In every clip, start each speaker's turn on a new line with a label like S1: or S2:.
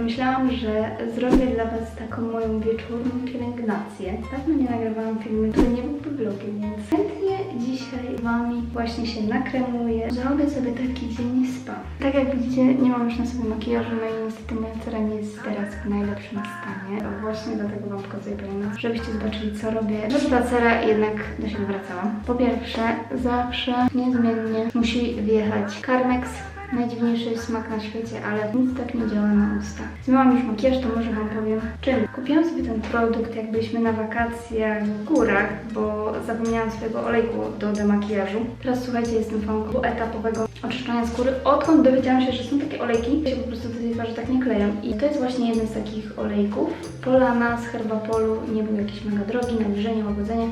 S1: pomyślałam, że zrobię dla Was taką moją wieczorną pielęgnację. Dawno nie nagrywałam filmu, który nie byłby vlogiem, więc chętnie dzisiaj Wami właśnie się nakremuję. Zrobię sobie taki dzień spa. Tak jak widzicie, nie mam już na sobie makijażu, no i niestety moja cera nie jest teraz w najlepszym stanie. Właśnie dlatego Wam pokazuję pielęgnację, żebyście zobaczyli co robię, żeby ta cera jednak do siebie wracała. Po pierwsze, zawsze niezmiennie musi wjechać Carmex Najdziwniejszy smak na świecie, ale nic tak nie działa na usta. Zmyłam już makijaż, to może Wam powiem czym. Kupiłam sobie ten produkt, jak byliśmy na wakacjach w górach, bo zapomniałam swojego olejku do demakijażu. Teraz słuchajcie, jestem fanką etapowego oczyszczania skóry. Odkąd dowiedziałam się, że są takie olejki, się po prostu do tej twarzy tak nie kleją. I to jest właśnie jeden z takich olejków. Polana z Herbapolu, nie był jakiś mega drogi, nawilżenie, łagodzenie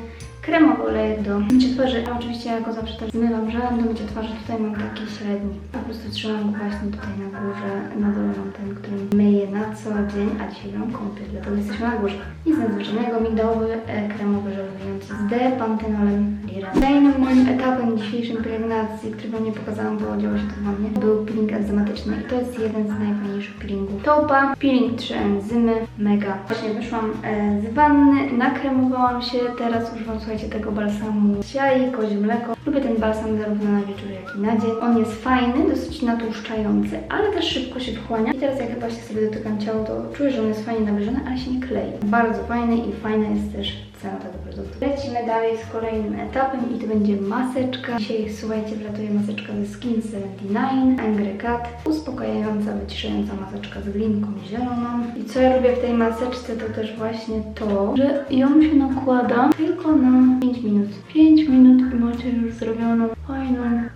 S1: kremowy olejek do mycia twarzy. A oczywiście ja go zawsze też zmywam żelem do mycia twarzy. Tutaj mam taki średni. Po prostu trzymam go właśnie tutaj na górze. Na dole mam ten, który myję na co dzień, a dzisiaj mam kąpiel, dlatego jesteśmy na górze. Nic nadzwyczajnego, migdałowy e, kremowy żel myjący z D-pantenolem Lira. Dzisiejszej pielęgnacji, który Wam nie pokazałam, bo działo się to dla mnie, był peeling enzymatyczny i to jest jeden z najfajniejszych peelingów. Topa, peeling 3 enzymy, mega. Właśnie wyszłam e, z wanny, nakremowałam się, teraz używam, słuchajcie, tego balsamu z siai, kozie mleko. Lubię ten balsam zarówno na wieczór, jak i na dzień. On jest fajny, dosyć natłuszczający, ale też szybko się wchłania. I teraz jak chyba się sobie dotykam ciała, to czuję, że on jest fajnie nawilżony, ale się nie klei. Bardzo fajny i fajna jest też cena tego produktu. Lecimy dalej z kolejnym etapem i to będzie maseczka. Dzisiaj, słuchajcie, wlatuje maseczka ze Skin 79 Angry Cat. Uspokajająca, wyciszająca maseczka z glinką zieloną. I co ja lubię w tej maseczce, to też właśnie to, że ją się nakłada tylko na 5 minut. 5 minut i macie już zrobioną fajną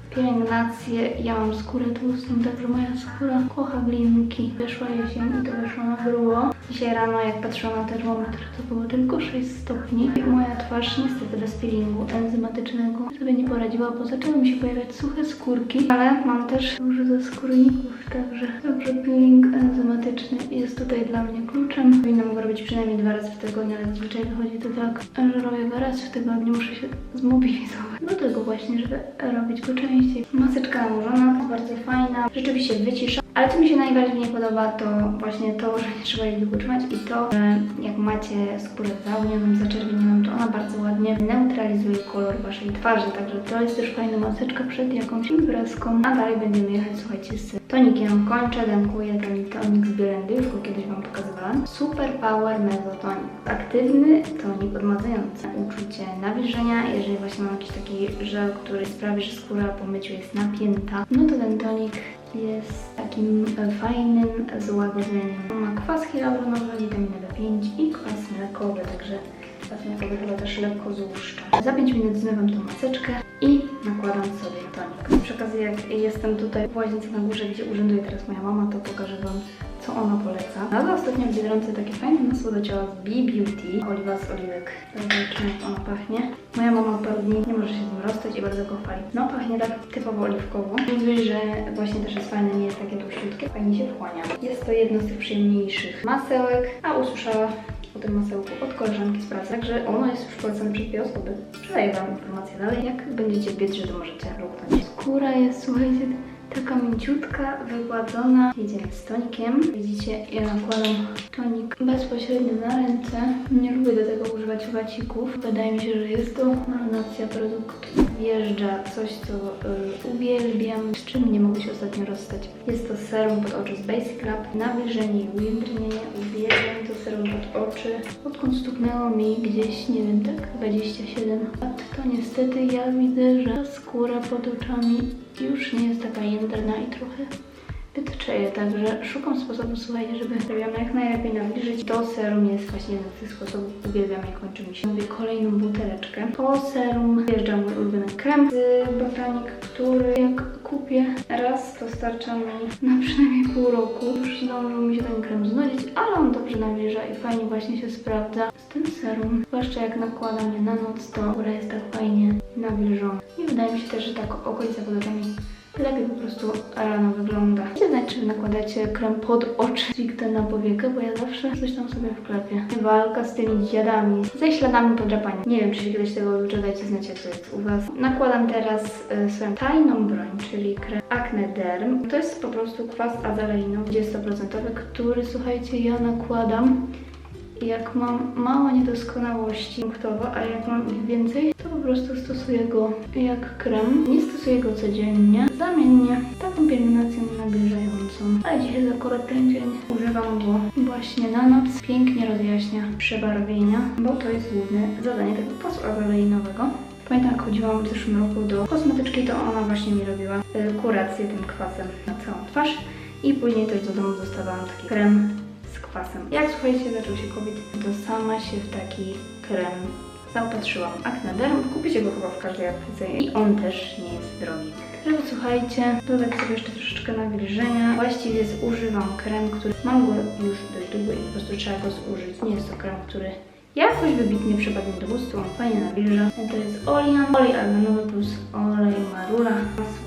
S1: pielęgnację. Ja mam skórę tłustą, także moja skóra kocha glinki. Wyszła jesień i to wyszło na grubo. Dzisiaj rano, jak patrzyłam na termometr, to było tylko 6 stopni. Moja twarz niestety bez peelingu enzymatycznego sobie nie poradziła, bo zaczęły mi się pojawiać suche skórki, ale mam też dużo ze skórników, także dobrze peeling enzymatyczny jest tutaj dla mnie kluczem. Powinnam go robić przynajmniej dwa razy w tygodniu, ale zazwyczaj wychodzi to tak, że robię go raz w tygodniu, muszę się zmobilizować do tego właśnie, żeby robić go częściej. Maseczka nałożona, bardzo fajna, rzeczywiście wycisza. Ale co mi się najbardziej nie podoba, to właśnie to, że nie trzeba jej trzymać i to, że jak macie skórę załunieną, zaczerwienioną, to ona bardzo ładnie neutralizuje kolor waszej twarzy. Także to jest też fajna maseczka przed jakąś imprezką. A dalej będziemy jechać, słuchajcie, z tonikiem. Kończę, demkuję ten tonik z Bielendy, już go kiedyś Wam pokazywałam. Super Power Mesotonik. Aktywny tonik odmadzający. Uczucie nawilżenia, jeżeli właśnie mam jakiś taki żel, który sprawi, że skóra po myciu jest napięta, no to ten tonik jest takim e, fajnym złagodzeniem. Ma kwas hialuronowy, witaminę B5 i kwas mlekowy, także kwas mlekowy chyba też lekko złuszcza. Za 5 minut zmywam tą maseczkę i nakładam sobie tonik. Przy okazji jak jestem tutaj w łazience na górze, gdzie urzęduje teraz moja mama, to pokażę Wam co ona poleca. Znalazła ostatnio w Biedronce takie fajne masło do ciała z B-Beauty, oliwa z oliwek. Zobaczymy jak ono pachnie. Moja mama paru dni nie może się z rozstać i bardzo go chwali. No pachnie tak typowo oliwkowo. Mówi, że właśnie też jest fajne, nie jest takie tłuszczutkie, fajnie się wchłania. Jest to jedno z tych przyjemniejszych masełek, a usłyszała o tym masełku od koleżanki z pracy. Także ono jest już polecane przez dwie osoby. Przadaję Wam informacje dalej. Jak będziecie biec, to możecie luknąć. Skóra jest, słuchajcie, taka mięciutka, wygładzona. Jedziemy z tonikiem. Widzicie, ja nakładam tonik bezpośrednio na ręce. Nie lubię do tego używać wacików. Wydaje mi się, że jest to marnacja produktu. Wjeżdża coś, co y, uwielbiam, z czym nie mogę się ostatnio rozstać. Jest to serum pod oczy z Basic Lab. Nawilżenie i ujędrnienie. Uwielbiam to serum pod oczy. Odkąd stuknęło mi gdzieś, nie wiem, tak 27 lat, to niestety ja widzę, że skóra pod oczami już nie jest taka jędrna i trochę wytczeje, także szukam sposobu, słuchajcie, żeby robiłam jak najlepiej nawilżyć. To serum jest właśnie z tych sposobów, uwielbiam jak kończy mi się. Mówię kolejną buteleczkę. Po serum wjeżdża mój ulubiony krem z Botanik, który jak kupię raz, to starcza mi na przynajmniej pół roku. Już zdążył mi się ten krem znudzić, ale on dobrze nawilża i fajnie właśnie się sprawdza z tym serum. Zwłaszcza jak nakładam je na noc, to skóra jest tak fajnie nawilżona. I wydaje mi się też, że tak okolica pod oczami lepiej po prostu rano wygląda. Chcecie znać, czy nakładacie krem pod oczy, stricte na powiekę, bo ja zawsze coś tam sobie wklepię. Walka z tymi dziadami, ze śladami podrapania. Nie wiem, czy się kiedyś tego uczę, dajcie znać, jak to jest u Was. Nakładam teraz y, swoją tajną broń, czyli krem Acne Derm. To jest po prostu kwas azaleinu 20%, który, słuchajcie, ja nakładam jak mam mało niedoskonałości punktowo, a jak mam ich więcej, to po prostu stosuję go jak krem. Nie stosuję go codziennie, zamiennie taką pielęgnacją nawilżającą. Ale dzisiaj akurat ten dzień używam go właśnie na noc. Pięknie rozjaśnia przebarwienia, bo to jest główne zadanie tego kwasu azaleinowego. Pamiętam, jak chodziłam w zeszłym roku do kosmetyczki, to ona właśnie mi robiła y, kurację tym kwasem na całą twarz. I później też do domu dostawałam taki krem z kwasem. Jak słuchajcie, zaczął się COVID, to sama się w taki krem zaopatrzyłam. Acne Derm, kupicie go chyba w każdej aptece i on też nie jest drogi. Żeby słuchajcie, dodać sobie jeszcze troszeczkę nawilżenia. Właściwie zużywam krem, który mam go już dość długo i po prostu trzeba go zużyć. Nie jest to krem, który jakoś wybitnie przypadł mi do gustu, on fajnie nawilża. To jest Olian, olej arganowy plus olej marula, masło.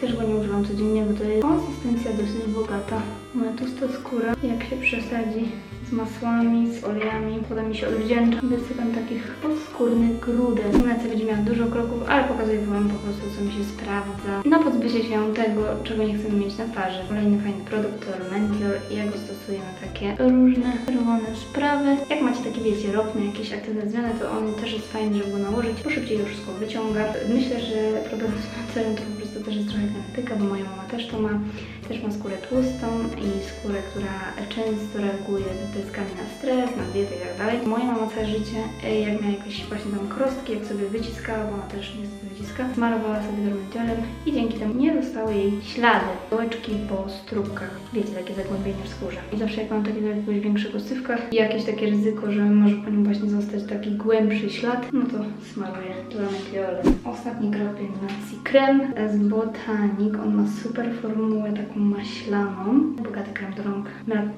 S1: Też go nie używam codziennie, bo to jest konsystencja dosyć bogata. Ma tłusta skóra, jak się przesadzi z masłami, z olejami, potem mi się odwdzięcza. Wysypam takich podskórnych grudek. Kombinacja będzie miała dużo kroków, ale pokazuję Wam po prostu, co mi się sprawdza. Na pozbycie się tego, czego nie chcemy mieć na twarzy. Kolejny fajny produkt to Mendior i ja go stosuję na takie różne czerwone sprawy. Jak macie takie, wiecie, ropne, jakieś aktywne zmiany, to on też jest fajny, żeby go nałożyć, bo szybciej to wszystko wyciąga. Myślę, że problem z macerem to też jest trochę genetyka, bo moja mama też to ma. Też ma skórę tłustą i skórę, która często reaguje wypryskami na stres, na dietę i tak dalej. Moja mama całe życie, e, jak miała jakieś właśnie tam krostki, jak sobie wyciskała, bo ona też niestety wyciska, smarowała sobie dermatiolem i dzięki temu nie zostały jej ślady, dołeczki po stróbkach. Wiecie, takie zagłębienia w skórze. I zawsze jak mam takiego jakiegoś większego syfka i jakieś takie ryzyko, że może po nim właśnie zostać taki głębszy ślad, no to smaruję dermatiolem. Ostatni krok pielęgnacji. Krem z Botanic. On ma super formułę taką maślaną. Bogaty krem do rąk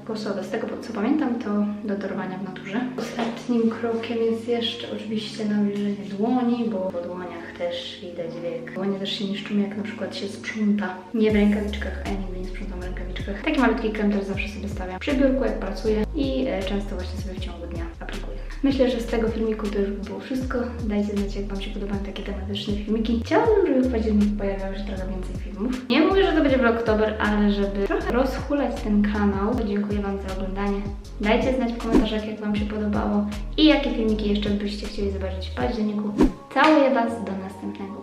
S1: kosowy. Z tego co pamiętam to do dorowania w naturze. Ostatnim krokiem jest jeszcze oczywiście nawilżenie dłoni, bo po dłoniach też widać wiek. Dłonie też się niszczą jak na przykład się sprząta. Nie w rękawiczkach, a nigdy nie sprzątam w rękawiczkach. Taki malutki krem też zawsze sobie stawiam przy biurku jak pracuję i e, często właśnie sobie w ciągu dnia aplikuję. Myślę, że z tego filmiku to już by było wszystko. Dajcie znać, jak Wam się podobają takie tematyczne filmiki. Chciałabym, żeby w październiku pojawiało się trochę więcej filmów. Nie mówię, że to będzie vlogtober, ale żeby trochę rozhulać ten kanał, to dziękuję Wam za oglądanie. Dajcie znać w komentarzach, jak Wam się podobało i jakie filmiki jeszcze byście chcieli zobaczyć w październiku. Całuję Was, do następnego.